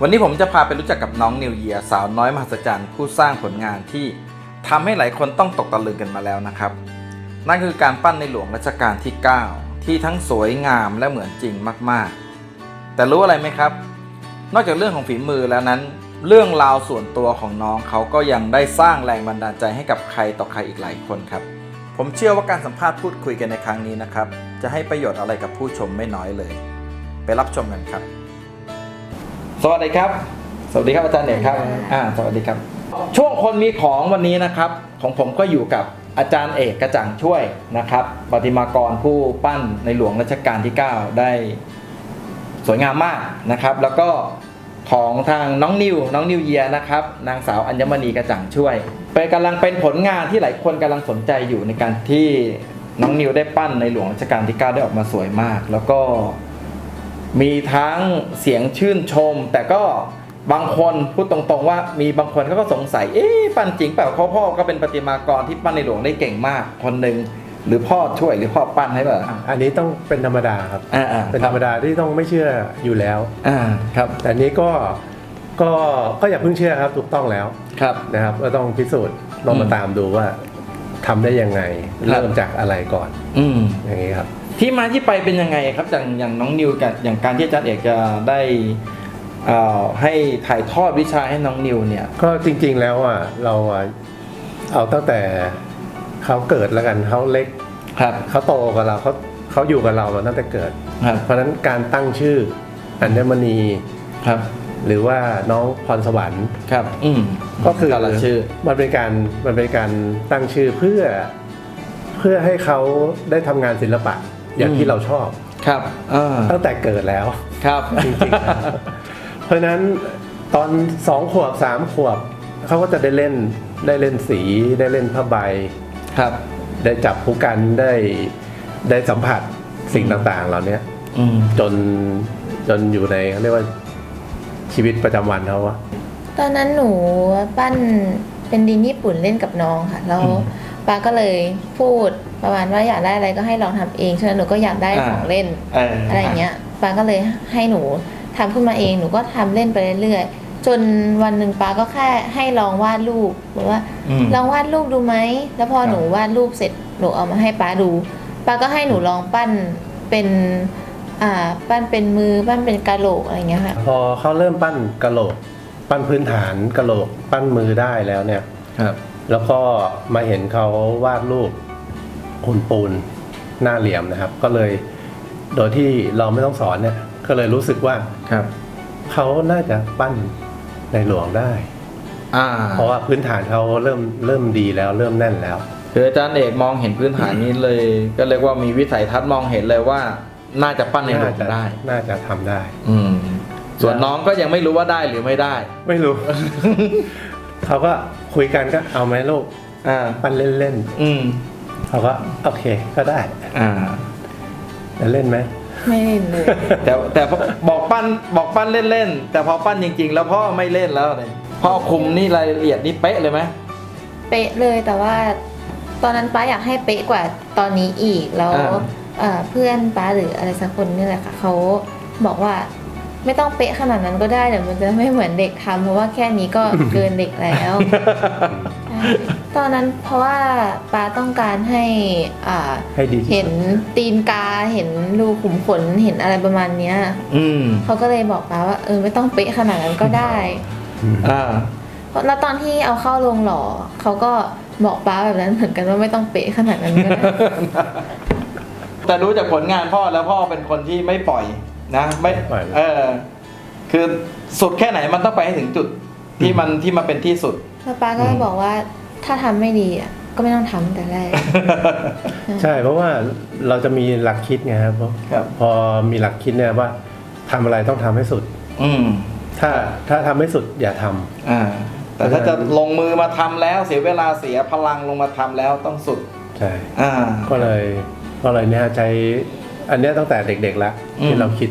วันนี้ผมจะพาไปรู้จักกับน้องนิวเยียสาวน้อยมหัศจรรย์ผู้สร้างผลงานที่ทำให้หลายคนต้องตกตะลึงกันมาแล้วนะครับ นั่นคือการปั้นในหลวงรัชกาลที่ 9 ที่ทั้งสวยงามและเหมือนจริงมากๆ แต่รู้อะไรไหมครับ นอกจากเรื่องของฝีมือแล้วนั้น เรื่องราวส่วนตัวของน้องเขาก็ยังได้สร้างแรงบันดาลใจให้กับใครต่อใครอีกหลายคนครับ ผมเชื่อว่าการสัมภาษณ์พูดคุยกันในครั้งนี้นะครับ จะให้ประโยชน์อะไรกับผู้ชมไม่น้อยเลย ไปรับชมกันครับ สวัสดีครับ สวัสดีครับอาจารย์เอกครับอ่าสวัสดีครับ ช่วงคนมีของวันนี้นะครับ ของผมก็อยู่กับอาจารย์เอกกระจ่างช่วยนะครับปฏิมากรผู้ปั้นในหลวงรัชกาลที่ 9 ได้สวยงามมากนะครับ แล้วก็ของทางน้องนิวน้องนิวเยียร์นะครับ นางสาวอัญมณีกระจ่างช่วยเป็นกำลังเป็นผลงานที่หลายคนกำลังสนใจอยู่ในการที่น้องนิวได้ปั้นในหลวงรัชกาลที่ 9 ได้ออกมาสวยมาก แล้วก็ มีทั้งเสียงชื่นชม แต่ก็บางคนพูดตรงๆว่ามีบางคนเขาก็สงสัย เอ๊ะปั้นจริงเปล่าเขาพ่อก็เป็นประติมากรที่ปั้นในหลวงได้เก่งมากคนหนึ่งหรือพ่อช่วยหรือพ่อปั้นให้เปล่าอันนี้ต้องเป็นธรรมดาครับอ่าอ่าเป็นธรรมดาที่ต้องไม่เชื่ออยู่แล้วอ่าครับ แต่อันนี้ก็ก็ก็อย่าเพิ่งเชื่อครับถูกต้องแล้วครับนะครับก็ต้องพิสูจน์ลองมาอืมตามดูว่าทำได้ยังไงครับเริ่มจากอะไรก่อน อืมอย่างนี้ครับ ที่มาที่ไปเป็นยังไงครับอย่างอย่างน้องนิวกับอย่างการที่อาจารย์เอกจะได้เอ่อให้ถ่ายทอดวิชาให้น้องนิวเนี่ย ก็จริงๆแล้วอะเราอะเอาตั้งแต่เขาเกิดแล้วกันเขาเล็กครับเขาโตกับเราเขาเขาอยู่กับเรามาตั้งแต่เกิด ครับเพราะฉะนั้นการตั้งชื่ออัญมณีครับหรือว่าน้องพรสวรรค์ ครับ อืมก็คือแต่ละชื่อ มันเป็นการมันเป็นการตั้งชื่อเพื่อเพื่อให้เขาได้ทำงานศิลปะ อย่างอืมที่เราชอบครับอ่าตั้งแต่เกิดแล้วครับจริงๆนะเพราะฉะนั้นตอนสองขวบสามขวบเขาก็จะได้เล่นได้เล่นสีได้เล่นผ้าใบครับ ได้จับผู้กันได้ได้สัมผัสสิ่งอืมต่างๆ เหล่านี้อืมจนจนอยู่ในเขาเรียกว่าชีวิตประจำวันเขาอะตอนนั้นหนูปั้นเป็นดินญี่ปุ่นเล่นกับน้องค่ะแล้วอืม ป้าก็เลยพูดประมาณว่าอยากได้อะไรก็ให้ลองทำเองฉะนั้นหนูก็อยากได้อ่าของเล่นเอออะไรอย่างเงี้ยป้าก็เลยให้หนูทำขึ้นมาเองหนูก็ทำเล่นไปเรื่อยๆจนวันหนึ่งป้าก็แค่ให้ลองวาดรูปบอกว่าอืมลองวาดรูปดูไหมแล้วพอครับหนูวาดรูปเสร็จหนูเอามาให้ป้าดูป้าก็ให้หนูลองปั้นเป็นอ่าปั้นเป็นมือปั้นเป็นกะโหลกอะไรอย่างเงี้ยค่ะพอเขาเริ่มปั้นกะโหลก ปั้นพื้นฐานกะโหลก ปั้นมือได้แล้วเนี่ยครับ แล้วก็มาเห็นเขาวาดรูปหุ่นปูนหน้าเหลี่ยมนะครับ ก็เลยโดยที่เราไม่ต้องสอนเนี่ยก็เลยรู้สึกว่าครับเขาน่าจะปั้นในหลวงได้ อ่าเพราะว่าพื้นฐานเขาเริ่มเริ่มดีแล้วเริ่มแน่นแล้ว คืออาจารย์เอกมองเห็นพื้นฐานนี้เลย ก็เรียกว่ามีวิสัยทัศน์มองเห็นเลยว่า น่าจะปั้นในหลวน่างจะได้ น่าจะทำได้ อืม ส่วนน้องก็ยังไม่รู้ว่าได้หรือไม่ได้ ไม่รู้ เขาก็คุยกันก็เอาไหมลูกอ่าปั้นเล่นอืมๆเขาก็โอเคก็ได้อ่า แต่เล่นไหม ไม่เล่นเลย แต่แต่พอบอกปั้นบอกปั้นเล่นๆแต่พอปั้นจริง ๆ แล้วพ่อไม่เล่นแล้วเลยพ่อคุมนี่รายละเอียดนี่เป๊ะเลยไหมเป๊ะเลยแต่ว่าตอนนั้นป้าอยากให้เป๊ะกว่าตอนนี้อีกแล้วอ่าเอ่อเพื่อนป้าหรืออะไรสักคนนี่แหละค่ะเขาบอกว่า ไม่ต้องเป๊ะขนาดนั้นก็ได้เดี๋ยวมันจะไม่เหมือนเด็กทำเพราะว่าแค่นี้ก็เกินเด็กแล้วใช่ตอนนั้นเพราะว่าป้าต้องการให้อ่าให้ดีที่เห็นสุดตีนกาเห็นรูขุมขนเห็นอะไรประมาณเนี้ยอืมเขาก็เลยบอกป้าว่าเออไม่ต้องเป๊ะขนาดนั้นก็ได้อืมอ่า เพราะแล้วตอนที่เอาเข้าโรงหล่อเขาก็บอกป้าแบบนั้นเหมือนกันว่าไม่ต้องเป๊ะขนาดนั้นก็ได้ แต่รู้จากผลงานพ่อแล้วพ่อเป็นคนที่ไม่ปล่อย นะไม่ไม่ปล่อยเออคือสุดแค่ไหนมันต้องไปให้ถึงจุดที่มันที่มันเป็นที่สุด แล้วป้าก็เลยบอกว่าถ้าทำไม่ดีอะก็ไม่ต้องทำแต่แรก ใช่เพราะว่าเราจะมีหลักคิดไงครับเพราะครับ พอมีหลักคิดเนี่ยว่าทำอะไรต้องทำให้สุด อืม ถ้าถ้าทำไม่สุดอย่าทำ อ่า แต่ถ้าจะลงมือมาทำแล้วเสียเวลาเสียพลังลงมาทำแล้วต้องสุด ใช่ อ่า ก็เลยก็เลยเนี่ยใช้อันเนี้ยตั้งแต่เด็กๆแล้วอืม ที่เราคิด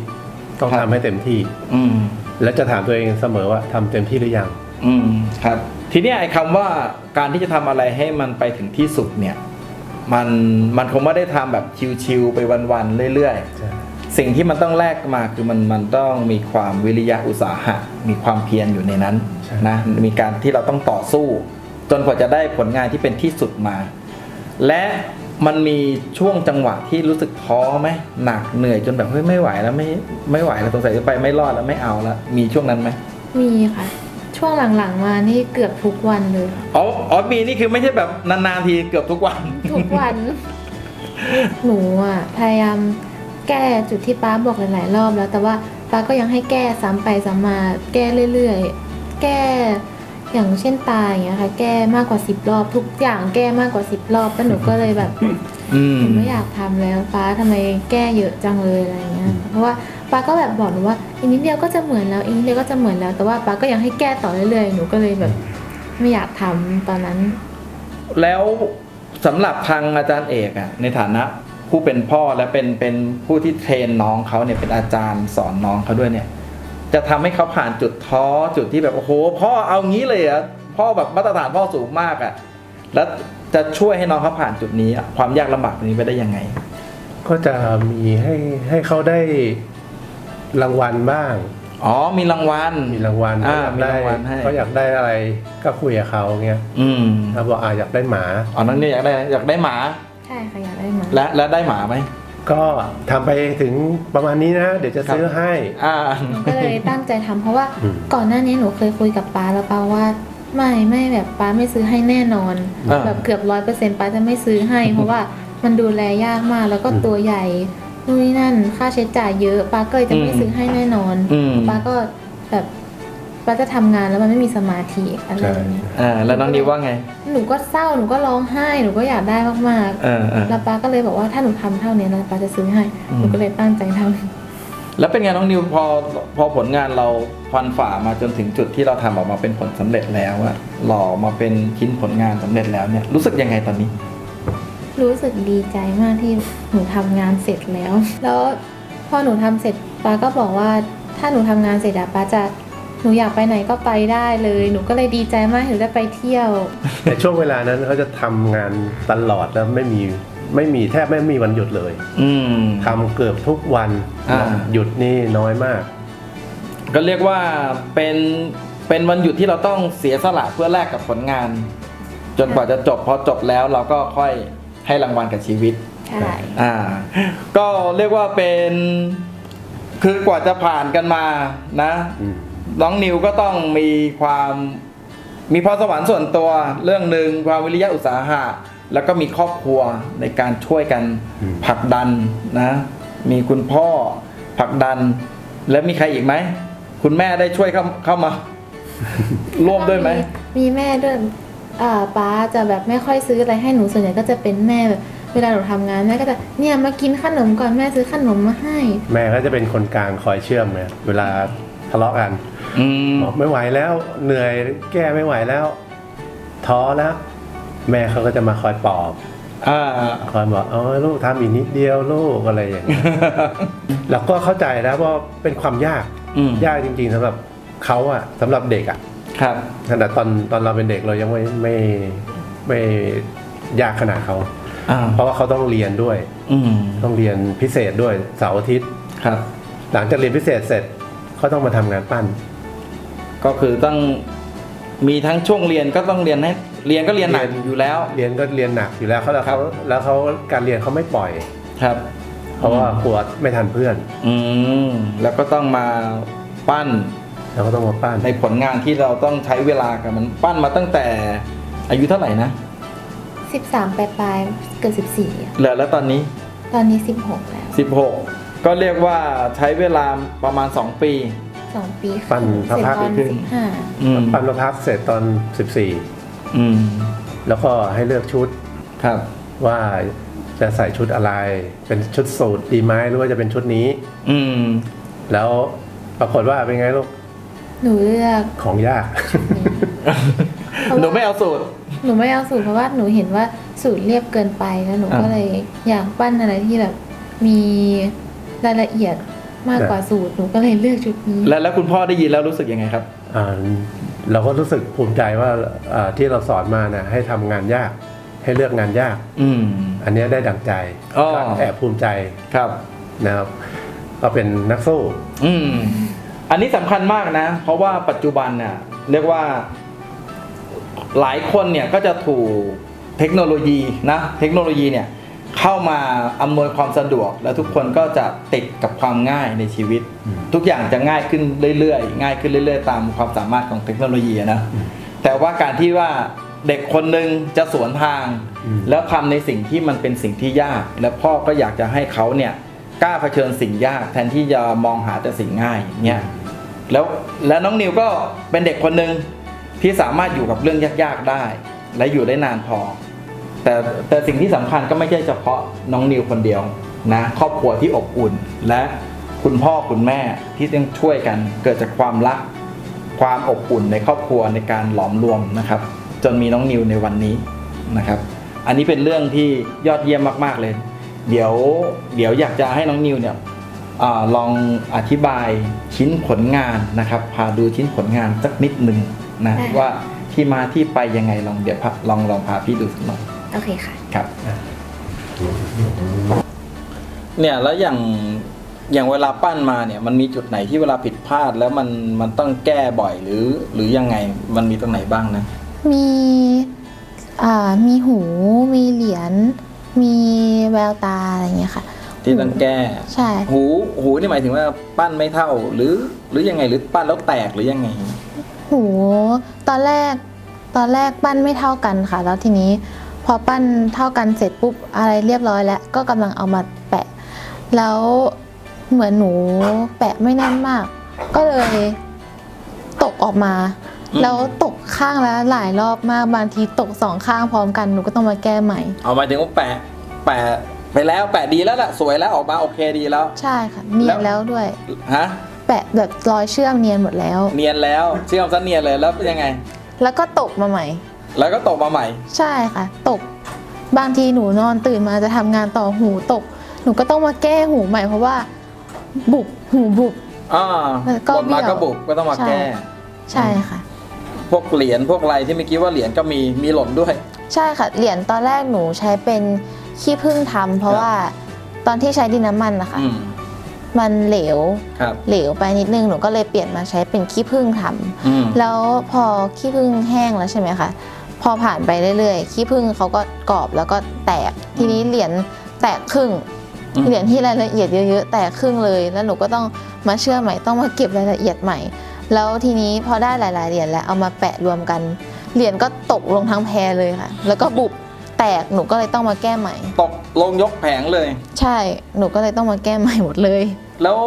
ต้องครับ ทำให้เต็มที่ อืม และจะถามตัวเองเสมอว่าทำเต็มที่หรือยัง อืมครับทีเนี้ยไอ้คำว่าการที่จะทำอะไรให้มันไปถึงที่สุดเนี่ยมันมันคงไม่ได้ทำแบบชิวๆไปวันๆเรื่อยใช่ ๆ สิ่งที่มันต้องแลกมาคือมันมันต้องมีความวิริยะอุตสาหะ มีความเพียรอยู่ในนั้นใช่นะมีการที่เราต้องต่อสู้ จนกว่าจะได้ผลงานที่เป็นที่สุดมา และ มันมีช่วงจังหวะที่รู้สึกท้อไหมหนักเหนื่อยจนแบบเฮ้ยไม่ไหวแล้วไม่ไม่ไหวแล้วสงสัยจะไปไม่รอดแล้วไม่เอาแล้วมีช่วงนั้นไหมมีค่ะ ช่วงหลังๆมานี่เกือบทุกวันเลยอ๋ออ๋อมีนี่คือไม่ใช่แบบนานๆทีเกือบทุกวันทุกวัน หนูอะพยายามแก้จุดที่ป้าบอกหลายๆรอบแล้ว แต่ว่าป้าก็ยังให้แก้ซ้ำไปซ้ำมาแก้เรื่อยๆ แก้ อย่างเช่นตาอย่างเงี้ยค่ะ แก้มากกว่าสิบรอบทุกอย่างแก้มากกว่าสิบรอบแล้วหนูก็เลยแบบอืมหนูไม่อยากทำแล้วป้าทำไมแก้เยอะจังเลยอะไรเงี้ยเพราะว่าป้าก็แบบบอกหนูว่าอีกนิดเดียวก็จะเหมือนแล้วอีกนิดเดียวก็จะเหมือนแล้ว แต่ว่าป้าก็ยังให้แก้ต่อเรื่อยๆหนูก็เลยแบบ ไม่อยากทำตอนนั้น แล้วสำหรับทางอาจารย์เอกอะในฐานะผู้เป็นพ่อและเป็นเป็นผู้ที่เทรนน้องเขาเนี่ยเป็นอาจารย์สอนน้องเขาด้วยเนี่ย จะทำให้เขาผ่านจุดท้อจุดที่แบบโอ้โหพ่อเอางี้เลยเหรอะพ่อแบบมาตรฐานพ่อสูงมากอะแล้วจะช่วยให้น้องเขาผ่านจุดนี้อะความยากลำบากนี้ไปได้ยังไง ก็จะมีให้ให้เขาได้รางวัลบ้าง อ๋อมีรางวัลมีรางวัลอ่าเขาอยากมีได้รางวัลให้เขาอยากได้อะไรก็คุยกับเขาเงี้ยอืมเขาบอกอ่าอยากได้หมาอ๋อนั่นนี่อยากได้อยากได้หมาใช่ค่ะอยากได้หมาและและได้หมาไหม ก็ทำไปถึงประมาณนี้นะ เดี๋ยวจะซื้อให้ อ่า หนูก็เลยตั้งใจทำเพราะว่าอืม ก่อนหน้านี้หนูเคยคุยกับป้าแล้วป้าว่าไม่ไม่แบบป้าไม่ซื้อให้แน่นอน อ่า แบบเกือบร้อยเปอร์เซ็นต์ป้าจะไม่ซื้อให้ เพราะว่ามันดูแลยากมากแล้วก็อืมตัวใหญ่นู่นนี่นั่นค่าใช้จ่ายเยอะป้าก็เลยจะไม่ซื้อให้แน่นอน อืม ป้าก็แบบ ป้าจะทำงานแล้วมันไม่มีสมาธิอะไรใช่อย่างเงี้ยอ่าแล้วน้องนิวว่าไงหนูก็เศร้าหนูก็ร้องไห้หนูก็อยากได้มากเออเออๆแล้วป้าก็เลยบอกว่าถ้าหนูทำเท่านี้แล้วป้าจะซื้อให้อืมหนูก็เลยตั้งใจทำ แล้วเป็นไงน้องนิวพอพอผลงานเราฟันฝ่ามาจนถึงจุดที่เราทำออกมาเป็นผลสำเร็จแล้วอะหล่อมาเป็นชิ้นผลงานสำเร็จแล้วเนี่ยรู้สึกยังไงตอนนี้ รู้สึกดีใจมากที่หนูทำงานเสร็จแล้ว แล้วพอหนูทำเสร็จป้าก็บอกว่าถ้าหนูทำงานเสร็จอะป้าจะห นูอยากไปไหนก็ไปได้เลย หนูก็เลยดีใจมากที่หนูได้ไปเที่ยวในช่วงเวลานั้นเขาจะทำงานตลอดแล้วไม่มีไม่มีแทบไม่มีวันหยุดเลยอืม ทำเกือบทุกวันอ่า หยุดนี่น้อยมาก ก็เรียกว่าเป็นเป็นวันหยุดที่เราต้องเสียสละเพื่อแลกกับผลงาน จนกว่าจะจบพอจบแล้วเราก็ค่อยให้รางวัลกับชีวิต ใช่ อ่า ก็เรียกว่าเป็นคือกว่าจะผ่านกันมานะ อืม น้องนิวก็ต้องมีความมีพรสวรรค์ส่วนตัวเรื่องหนึ่งความวิริยะอุตสาหะ แล้วก็มีครอบครัวในการช่วยกันอืมผลักดันนะ มีคุณพ่อผลักดัน แล้วมีใครอีกไหม คุณแม่ได้ช่วยเข้าเข้ามา ร่วมด้วยไหม มีแม่ด้วยอ่าป้าจะแบบไม่ค่อยซื้ออะไรให้หนูส่วนใหญ่ก็จะเป็นแม่แบบเวลาหนูทำงานแม่ก็จะเนี่ยมากินขนมก่อนแม่ซื้อขนมมาให้ แม่ก็จะเป็นคนกลางคอยเชื่อมไงเวลา ทะเลาะกันอืมบอกไม่ไหวแล้วเหนื่อยแก้ไม่ไหวแล้ว ท้อแล้ว แม่เขาก็จะมาคอยปลอบ อ่า คอยบอกเออลูกทำอีกนิดเดียวลูกอะไรอย่างเงี้ยแล้วก็เข้าใจนะว่าเป็นความยากอืม ยากจริงๆสำหรับเขาอะสำหรับเด็กอะครับ ขนาดตอนตอนเราเป็นเด็กเรายังไม่ไม่ไม่ยากขนาดเขาอ่า เพราะว่าเขาต้องเรียนด้วย อืม ต้องเรียนพิเศษด้วยเสาร์อาทิตย์ ครับ หลังจากเรียนพิเศษเสร็จ เขาต้องมาทำงานปั้น ก็คือต้องมีทั้งช่วงเรียนก็ต้องเรียนให้เรียนก็เรียนหนักเรียน อยู่แล้ว เรียนก็เรียนหนักอยู่แล้วเขาแล้วเขาแล้วเขาการเรียนเขาไม่ปล่อย ครับ เพราะว่ากลัวไม่ทันเพื่อน อืมแล้วก็ต้องมาปั้นแล้วก็ต้องมาปั้นในผลงานที่เราต้องใช้เวลากับมันปั้นมาตั้งแต่อายุเท่าไหร่นะ13ปลายๆเกือบ14อะเหลือแล้วตอนนี้ ตอนนี้ 16 แล้ว 16 ก็เรียกว่าใช้เวลาประมาณ 2 ปี2ปีปั้นเสร็จพักตอนๆครึ่ง15อืมปั้นมาพักเสร็จตอน อืม14 แล้วก็ให้เลือกชุดครับว่าจะใส่ชุดอะไร เป็นชุดสูทดีไหมหรือว่าจะเป็นชุดนี้ อืมแล้วปรากฏว่าเป็นไงลูกหนูเลือกของยากเพราะว่าหนูไม่เอาสูตร หนูไม่เอาสูตรเพราะว่าหนูเห็นว่าสูตรเรียบเกินไปแล้วหนูอ่าก็เลยอยากปั้นอะไรที่แบบมี รายละเอียดมากกว่าสูตรหนูก็เลยเลือกชุดนี้ แล้วแล้วคุณพ่อได้ยินแล้วรู้สึกยังไงครับ อ่าเราก็รู้สึกภูมิใจว่าอ่าที่เราสอนมานะให้ทำงานยาก ให้เลือกงานยาก อืม อันเนี้ยได้ดังใจอ๋อก็แอบภูมิใจครับ นะครับก็เป็นนักสู้ อืม อันนี้สำคัญมากนะ เพราะว่าปัจจุบันเนี่ยเรียกว่า หลายคนเนี่ยก็จะถูกเทคโนโลยีนะ เทคโนโลยีเนี่ย เข้ามาอำนวยความสะดวก แล้วทุกคนก็จะติดกับความง่ายในชีวิตอืมทุกอย่างจะง่ายขึ้นเรื่อยๆ ง่ายขึ้นเรื่อยๆ ตามความสามารถของเทคโนโลยีอะนะแต่ว่าการที่ว่าเด็กคนหนึ่งจะสวนทางอืมแล้วทำในสิ่งที่มันเป็นสิ่งที่ยาก แล้วพ่อก็อยากจะให้เขาเนี่ยกล้าเผชิญสิ่งยาก แทนที่จะมองหาแต่สิ่งง่ายเนี่ยแล้วแล้วน้องนิวก็เป็นเด็กคนหนึ่งที่สามารถอยู่กับเรื่องยากๆได้ และอยู่ได้นานพอ แต่แต่สิ่งที่สำคัญก็ไม่ใช่เฉพาะน้องนิวคนเดียวนะครอบครัวที่อบอุ่น และคุณพ่อคุณแม่ที่ต้องช่วยกันเกิดจากความรักความอบอุ่นในครอบครัวในการหลอมรวมนะครับ จนมีน้องนิวในวันนี้นะครับ อันนี้เป็นเรื่องที่ยอดเยี่ยมมาก ๆเลย เดี๋ยวเดี๋ยวอยากจะให้น้องนิวเนี่ยอาลองอธิบายชิ้นผลงานนะครับ พาดูชิ้นผลงานสักนิดหนึ่งนะได้ว่าที่มาที่ไปยังไงลองเดี๋ยวพาลองลองพาพี่ดูสักหน่อย โอเคค่ะ ครับเนี่ยแล้วอย่างอย่างเวลาปั้นมาเนี่ย มันมีจุดไหนที่เวลาผิดพลาดแล้วมันมันต้องแก้บ่อยหรือ หรือยังไงมันมีตรงไหนบ้างนะ มีอ่ามีหู มีเหรียญ มีแววตาอะไรอย่างเงี้ยค่ะ ที่ต้องแก้ใช่ หูหูนี่หมายถึงว่าปั้นไม่เท่า หรือหรือยังไงหรือปั้นแล้วแตกหรือยังไง หู ตอนแรกตอนแรกปั้นไม่เท่ากันค่ะ แล้วทีนี้ พอปั้นเท่ากันเสร็จปุ๊บอะไรเรียบร้อยแล้ว ก็กำลังเอามาแปะ แล้วเหมือนหนูแปะไม่แน่นมาก ก็เลยตกออกมาอืมแล้วตกข้างแล้วหลายรอบมากบางทีตกสองข้างพร้อมกันหนูก็ต้องมาแก้ใหม่ เอาหมายถึงว่าแปะแปะไปแล้วแปะดีแล้วล่ะสวยแล้วออกมาโอเคดีแล้ว ใช่ค่ะเนียนแล้วด้วย ฮะ แปะแบบรอยเชื่อมเนียนหมดแล้ว เนียนแล้วเชื่อมซะเนียนเลยแล้วเป็นยังไง แล้วก็ตกมาใหม่ แล้วก็ตกมาใหม่ ใช่ค่ะ ตก บางทีหนูนอนตื่นมาจะทำงานต่อหูตก หนูก็ต้องมาแก้หูใหม่เพราะว่า บุบหูบุบ อ่าแล้วก็บนมาเบี้ยวก็บุกก็ต้องมาใช่ แก้ ใช่ค่ะ พวกเหรียญพวกอะไรที่เมื่อกี้ว่าเหรียญก็มีมีหล่นด้วย ใช่ค่ะเหรียญตอนแรกหนูใช้เป็นขี้ผึ้งทำเพราะว่าตอนที่ใช้ดินน้ำมันนะคะอืมมันเหลวครับ เหลวไปนิดนึงหนูก็เลยเปลี่ยนมาใช้เป็นขี้ผึ้งทำอืมแล้วพอขี้ผึ้งแห้งแล้วใช่ไหมคะ พอผ่านไปเรื่อยๆขี้ผึ้งเขาก็กรอบแล้วก็แตกทีนี้เหรียญแตกครึ่งอืมเหรียญที่รายละเอียดเยอะๆแตกครึ่งเลย แล้วหนูก็ต้องมาเชื่อมใหม่ต้องมาเก็บรายละเอียดใหม่ แล้วทีนี้พอได้หลาย ๆเหรียญแล้วเอามาแปะรวมกันเหรียญก็ตกลงทั้งแพรเลยค่ะ แล้วก็บุบแตกหนูก็เลยต้องมาแก้ใหม่ ตกลงยกแผงเลย ใช่หนูก็เลยต้องมาแก้ใหม่หมดเลย แล้ว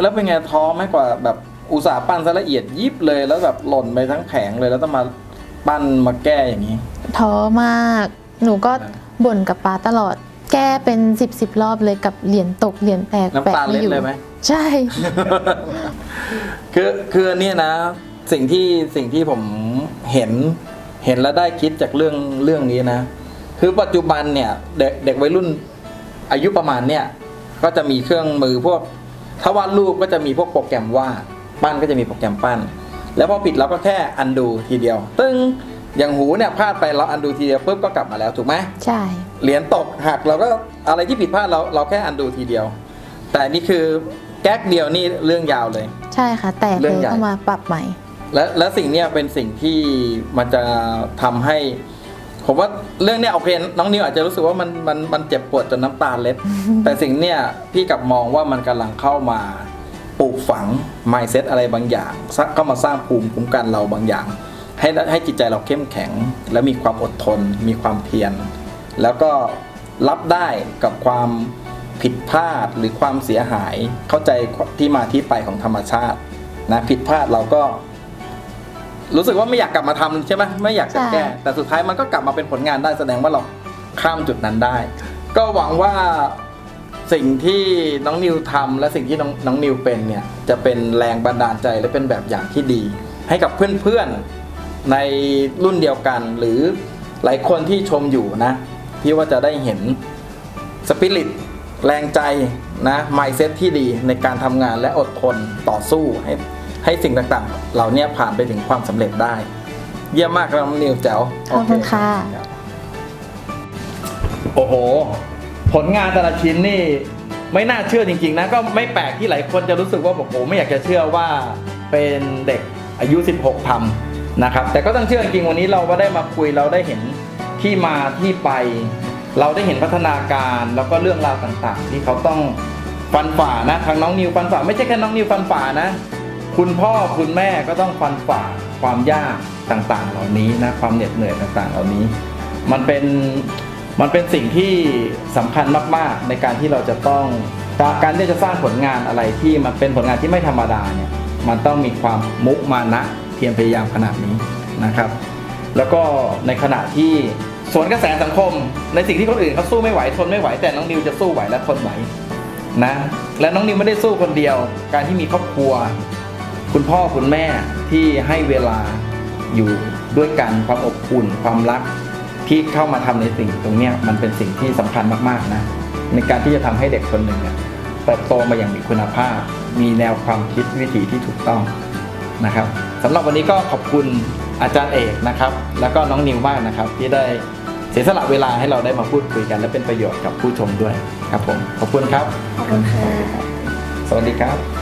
แล้วเป็นไงท้อไหมกว่าแบบอุตสาห์ปั้นซะละเอียดยิบเลยแล้วแบบหล่นไปทั้งแผงเลยแล้วต้องมา ปั้นมาแก้อย่างนี้ ท้อมาก หนูก็ครับบ่นกับป้าตลอด แก้เป็นสิบสิบรอบเลยกับเหรียญตกเหรียญแตกน้ำแปะตาไม่เล็ดอยู่เลยไหม ใช่ คือคืออันเนี่ยนะ สิ่งที่สิ่งที่ผมเห็นเห็นแล้วได้คิดจากเรื่องเรื่องนี้นะ คือปัจจุบันเนี่ย เด็กเด็กวัยรุ่นอายุประมาณเนี่ยก็จะมีเครื่องมือพวก ถ้าวาดรูปก็จะมีพวกโปรแกรมวาดปั้นก็จะมีโปรแกรมปั้น แล้วพอผิดเราก็แค่อันดูทีเดียว ตึ้งอย่างหูเนี่ยพลาดไปเราอันดูทีเดียวปุ๊บก็กลับมาแล้วถูกไหมใช่เหรียญตกหักเราก็อะไรที่ผิดพลาดเราเราแค่อันดูทีเดียว แต่อันนี่คือแก๊กเดียวนี่เรื่องยาวเลย ใช่ค่ะ แตกเรื่เลองยใหญ่ต้องมาปรับใหม่ และและสิ่งเนี้ยเป็นสิ่งที่มันจะทำให้ ผมว่าเรื่องเนี้ยโอเคน้องนิวอาจจะรู้สึกว่ามันมันมันเจ็บปวดจนน้ำตาเล็ด แต่สิ่งเนี้ยพี่กลับมองว่ามันกำลังเข้ามา ปลูกฝัง mindset อะไรบางอย่างสักเข้ามาสร้างภูมิคุ้มกันเราบางอย่าง ให้ให้จิตใจเราเข้มแข็ง และมีความอดทน มีความเพียรแล้วก็รับได้กับความผิดพลาดหรือความเสียหาย เข้าใจที่มาที่ไปของธรรมชาตินะผิดพลาดเราก็ รู้สึกว่าไม่อยากกลับมาทำใช่ไหมไม่อยากจะแก้ใช่แต่สุดท้ายมันก็กลับมาเป็นผลงานได้แสดงว่าเราข้ามจุดนั้นได้ ก็หวังว่า สิ่งที่น้องนิวทำและสิ่งที่น้องน้องนิวเป็นเนี่ยจะเป็นแรงบันดาลใจและเป็นแบบอย่างที่ดี ให้กับเพื่อนๆในรุ่นเดียวกัน หรือหลายคนที่ชมอยู่นะพี่ว่าจะได้เห็นสปิริตแรงใจนะไมเซ็ตที่ดีในการทำงานและอดทนต่อสู้ให้ให้สิ่งต่างๆ เหล่านี้ผ่านไปถึงความสำเร็จได้ เยี่ยมมากครับน้องนิวแจ๋วขอบคุณค่ะรับโอ้โห ผลงานแต่ละชิ้นนี่ไม่น่าเชื่อจริง ๆ นะ ก็ไม่แปลกที่หลายคนจะรู้สึกว่าโอ้ไม่อยากจะเชื่อว่าเป็นเด็กอายุ 16ทำนะครับ แต่ก็ต้องเชื่อจริงวันนี้เราก็ได้มาคุยเราได้เห็นที่มาที่ไป เราได้เห็นพัฒนาการแล้วก็เรื่องราวต่างๆ ที่เขาต้องฟันฝ่านะทางน้องนิวฟันฝ่าไม่ใช่แค่น้องนิวฟันฝ่านะ คุณพ่อคุณแม่ก็ต้องฟันฝ่าความยากต่างๆ เหล่านี้นะความเหน็ดเหนื่อยต่างๆ เหล่านี้ มันเป็น มันเป็นสิ่งที่สำคัญมากๆ ในการที่เราจะต้องการที่จะสร้างผลงานอะไรที่มันเป็นผลงานที่ไม่ธรรมดาเนี่ยมันต้องมีความมุมานะเพียรพยายามขนาดนี้นะครับ แล้วก็ในขณะที่สวนกระแสสังคม ในสิ่งที่คนอื่นเขาสู้ไม่ไหวทนไม่ไหวแต่น้องนิวจะสู้ไหวและทนไหวนะและน้องนิวไม่ได้สู้คนเดียว การที่มีครอบครัว คุณพ่อคุณแม่ที่ให้เวลาอยู่ด้วยกันความอบอุ่นความรัก ที่เข้ามาทำในสิ่งตรงเนี้ยมันเป็นสิ่งที่สำคัญมากๆนะในการที่จะทำให้เด็กคนหนึ่งเนี่ยเติบโตมาอย่างมีคุณภาพ มีแนวความคิดวิถีที่ถูกต้องนะครับสำหรับวันนี้ก็ขอบคุณอาจารย์เอกนะครับ แล้วก็น้องนิวมากนะครับ ที่ได้เสียสละเวลาให้เราได้มาพูดคุยกัน และเป็นประโยชน์กับผู้ชมด้วยครับผมขอบคุณครับขอบคุณค่ะสวัสดีครับ